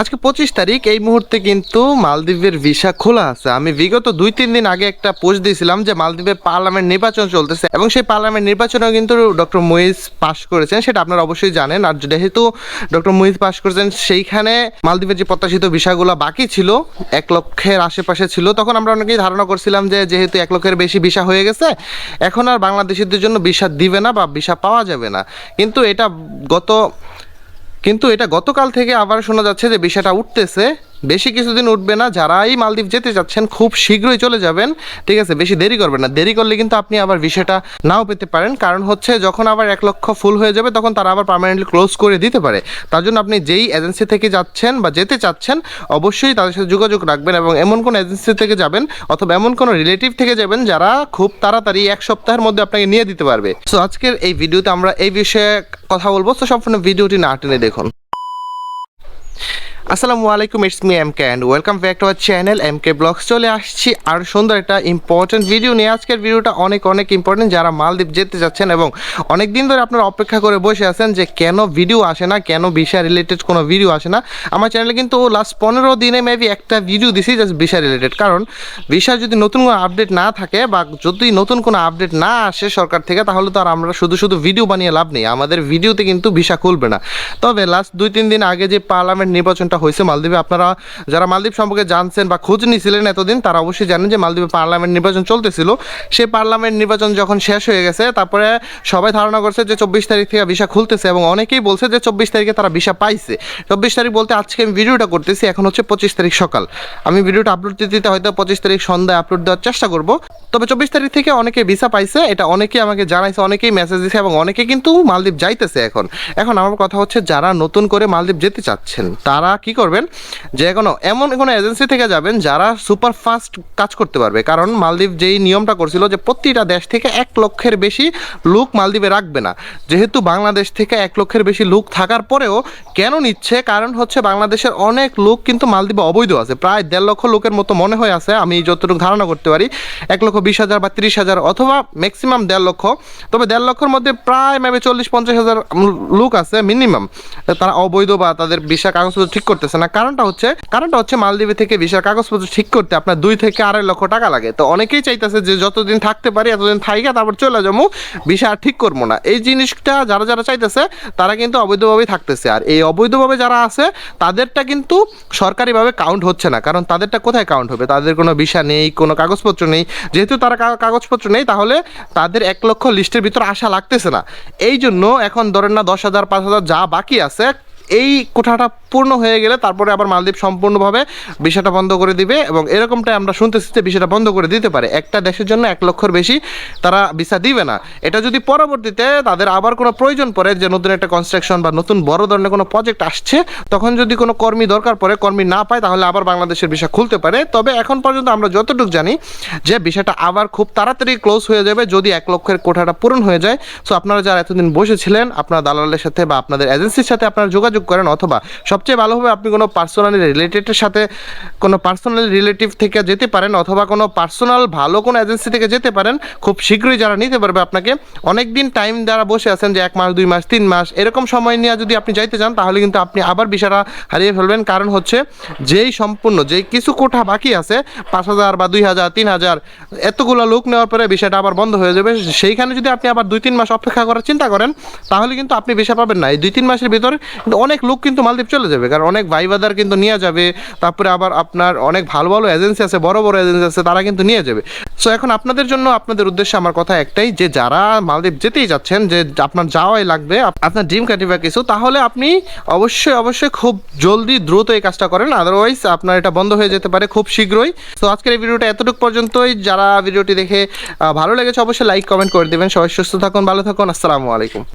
আজকে পঁচিশ তারিখ, এই মুহূর্তে কিন্তু মালদ্বীপের ভিসা খোলা আছে। আমি বিগত দুই, তিন দিন আগে একটা পোস্ট দিয়েছিলাম যে মালদ্বীপের পার্লামেন্ট নির্বাচন চলতেছে এবং সেই পার্লামেন্ট নির্বাচনেও কিন্তু ডক্টর মুইজ পাশ করেছেন, সেটা আপনারা অবশ্যই জানেন। আর যেহেতু ডক্টর মুইজ পাশ করেছেন, সেইখানে মালদ্বীপের যে প্রত্যাশিত ভিসাগুলো বাকি ছিল, এক লক্ষের আশেপাশে ছিল, তখন আমরা অনেকেই ধারণা করছিলাম যে যেহেতু এক লক্ষের বেশি ভিসা হয়ে গেছে, এখন আর বাংলাদেশিদের জন্য ভিসা দিবে না বা ভিসা পাওয়া যাবে না। কিন্তু এটা গত কিন্তু এটা গতকাল থেকে আবার শোনা যাচ্ছে যে বিষয়টা উঠতেছে। বেশি কিছুদিন উঠবে না, যারাই মালদ্বীপ যেতে যাচ্ছেন খুব শীঘ্রই চলে যাবেন। ঠিক আছে, বেশি দেরি করবেন না। দেরি করলে কিন্তু আপনি আবার বিষয়টা নাও পেতে পারেন। কারণ হচ্ছে, যখন আবার এক লক্ষ ফুল হয়ে যাবে, তখন তারা আবার পার্মানেন্টলি ক্লোজ করে দিতে পারে। তার জন্য আপনি যেই এজেন্সি থেকে যাচ্ছেন বা যেতে চাচ্ছেন, অবশ্যই তাদের সাথে যোগাযোগ রাখবেন এবং এমন কোনো এজেন্সি থেকে যাবেন অথবা এমন কোনো রিলেটিভ থেকে যাবেন, যারা খুব তাড়াতাড়ি এক সপ্তাহের মধ্যে আপনাকে নিয়ে দিতে পারবে। সো আজকের এই ভিডিওতে আমরা এই বিষয়ে কথা বলব। তো সম্পূর্ণ ভিডিওটি না টেনে দেখুন। আসসালামু আলাইকুম it's me M K and welcome back to our channel M K blogs চলে আসছি আর সুন্দর একটা ইম্পর্টেন্ট ভিডিও নিয়ে। আজকের ভিডিওটা অনেক অনেক ইম্পর্টেন্ট যারা মালদ্বীপ যেতে যাচ্ছেন এবং অনেক দিন ধরে আপনারা অপেক্ষা করে বসে আছেন যে কেন ভিডিও আসে না, কেন ভিসা রিলেটেড কোনো ভিডিও আসে না। আমার চ্যানেলে কিন্তু লাস্ট পনেরো দিনে মেবি একটা ভিডিও দিছি জাস্ট ভিসা রিলেটেড কারণ ভিসা যদি নতুন কোনো আপডেট না থাকে বা যদি নতুন কোনো আপডেট না আসে সরকার থেকে, তাহলে তো আর আমরা শুধু শুধু ভিডিও বানিয়ে লাভ নেই। আমাদের ভিডিওতে কিন্তু ভিসা খুলবে না। তবে লাস্ট দুই, তিন দিন আগে যে পার্লামেন্ট নির্বাচনটা হয়েছে মালদ্বীপে। আপনারা যারা মালদ্বীপ সম্পর্কে জানছেন বা খোঁজ নিয়েছিলেন এতদিন, তারা অবশ্যই জানেন যে মালদ্বীপে পার্লামেন্ট নির্বাচন চলতেছিল। সেই পার্লামেন্ট নির্বাচন যখন শেষ হয়ে গেছে, তারপরে সবাই ধারণা করছে যে চব্বিশ তারিখ থেকে ভিসা খুলতেছে এবং অনেকেই বলছে যে চব্বিশ তারিখে তারা ভিসা পাইছে। চব্বিশ তারিখ বলতে আজকে আমি ভিডিওটা করতেছি, এখন হচ্ছে পঁচিশ তারিখ সকাল। আমি ভিডিওটা আপলোড দিতে হয়তো পঁচিশ তারিখ সন্ধ্যায় আপলোড দেওয়ার চেষ্টা করব। তবে চব্বিশ তারিখ থেকে অনেকে ভিসা পাইছে, এটা অনেকেই আমাকে জানাইছে, অনেকেই মেসেজ দিছে এবং অনেকে কিন্তু মালদ্বীপ যাইতেছে এখন। এখন আমার কথা হচ্ছে, যারা নতুন করে মালদ্বীপ যেতে চাচ্ছেন, তারা কি করবেন? যে কোনো, এমন কোনো এজেন্সি থেকে যাবেন যারা সুপার ফাস্ট কাজ করতে পারবে। কারণ মালদ্বীপ যেই নিয়মটা করছিল যে প্রতিটা দেশ থেকে এক লক্ষের বেশি লোক মালদ্বীপে রাখবে না। যেহেতু বাংলাদেশ থেকে এক লক্ষের বেশি লোক থাকার পরেও কেন নিচ্ছে? কারণ হচ্ছে বাংলাদেশের অনেক লোক কিন্তু মালদ্বীপে অবৈধ আছে। প্রায় দেড় লক্ষ লোকের মতো মনে হয় আছে। আমি যতটুকু ধারণা করতে পারি, এক লক্ষ, বিশ হাজার বা তিরিশ হাজার অথবা ম্যাক্সিমাম দেড় লক্ষ। তবে দেড় লক্ষের মধ্যে প্রায় মেবি চল্লিশ, পঞ্চাশ হাজার লোক আছে মিনিমাম তারা অবৈধ বা তাদের কাগজপত্র ঠিক করতেছে না। কারণটা হচ্ছে কারণটা হচ্ছে মালদ্বীপে থেকে ভিসার কাগজপত্র ঠিক করতে আপনার দুই থেকে আড়াই লক্ষ টাকা লাগে। তো অনেকেই চাইতেছে যে যতদিন থাকতে পারি, এতদিন থাইকা, তারপর চলে যাব। ভিসা আর ঠিক করব না। এই জিনিসটা যারা যারা চাইতেছে, তারা কিন্তু অবৈধভাবেই থাকতেছে। আর এই অবৈধভাবে যারা আছে, তাদেরটা কিন্তু সরকারিভাবে কাউন্ট হচ্ছে না। কারণ তাদেরটা কোথায় কাউন্ট হবে? তাদের কোনো ভিসা নেই, কোনো কাগজপত্র নেই। যেহেতু তারা কাগজপত্র নেই, তাহলে তাদের এক লক্ষ লিস্টের ভিতর আসা লাগতেছে না। এই জন্য এখন ধরেন না দশ হাজার, পাঁচ হাজার যা বাকি আছে, এই কোঠাটা পূর্ণ হয়ে গেলে তারপরে আবার মালদ্বীপ সম্পূর্ণভাবে বিষয়টা বন্ধ করে দিবে এবং এরকমটাই আমরা শুনতেছি যে বিষয়টা বন্ধ করে দিতে পারে। একটা দেশের জন্য এক লক্ষর বেশি তারা ভিসা দিবে না। এটা যদি পরবর্তীতে তাদের আবার কোনো প্রয়োজন পড়ে যে নতুন একটা কনস্ট্রাকশন বা নতুন বড় ধরনের কোনো প্রজেক্ট আসছে, তখন যদি কোনো কর্মী দরকার পড়ে, কর্মী না পায়, তাহলে আবার বাংলাদেশের ভিসা খুলতে পারে। তবে এখন পর্যন্ত আমরা যতটুকু জানি যে বিষয়টা আবার খুব তাড়াতাড়ি ক্লোজ হয়ে যাবে যদি এক লক্ষের কোঠাটা পূরণ হয়ে যায়। সো আপনারা যারা এতদিন বসেছিলেন, আপনার দালালের সাথে বা আপনাদের এজেন্সির সাথে আপনারা যোগাযোগ করেন অথবা সবচেয়ে ভালো হবে আপনি কোনো পার্সোনালি রিলেটেডের সাথে কোনো পার্সোনাল রিলেটিভ থেকে যেতে পারেন অথবা কোনো পার্সোনাল ভালো কোনো এজেন্সি থেকে যেতে পারেন, খুব শীঘ্রই যারা নিতে পারবে আপনাকে। অনেক দিন টাইম যারা বসে আছেন যে এক মাস, দুই মাস, তিন মাস, এরকম সময় নিয়ে যদি আপনি যাইতে চান, তাহলে কিন্তু আপনি আবার বিষয়টা হারিয়ে ফেলবেন। কারণ হচ্ছে যেই সম্পূর্ণ, যেই কিছু কোঠা বাকি আছে, পাঁচ হাজার বা দুই হাজার, তিন হাজার, এতগুলো লোক নেওয়ার পরে বিষয়টা আবার বন্ধ হয়ে যাবে। সেইখানে যদি আপনি আবার দুই, তিন মাস অপেক্ষা করার চিন্তা করেন, তাহলে কিন্তু আপনি ভিসা পাবেন না। এই দুই, তিন মাসের ভিতরে অনেক লোক কিন্তু মালদ্বীপ চলে যাবে। কারণ অনেক ভাইবাদার কিন্তু নিয়ে যাবে, তারপরে আবার আপনার অনেক ভালো ভালো এজেন্সি আছে, বড় বড় এজেন্সি আছে, তারা কিন্তু নিয়ে যাবে। সো এখন আপনাদের জন্য, আপনাদের উদ্দেশ্যে আমার কথা একটাই, যে যারা মালদ্বীপ যেতেই যাচ্ছেন, যে আপনার যাওয়াই লাগবে আপনার ড্রিম কান্ট্রি বা কিছু, তাহলে আপনি অবশ্যই অবশ্যই খুব জলদি, দ্রুত এই কাজটা করেন। আদারওয়াইজ আপনার এটা বন্ধ হয়ে যেতে পারে খুব শীঘ্রই। তো আজকের এই ভিডিওটা এতটুকু পর্যন্তই। যারা ভিডিওটি দেখে ভালো লেগেছে, অবশ্যই লাইক কমেন্ট করে দেবেন। সবাই সুস্থ থাকুন, ভালো থাকুন। আসসালামু আলাইকুম।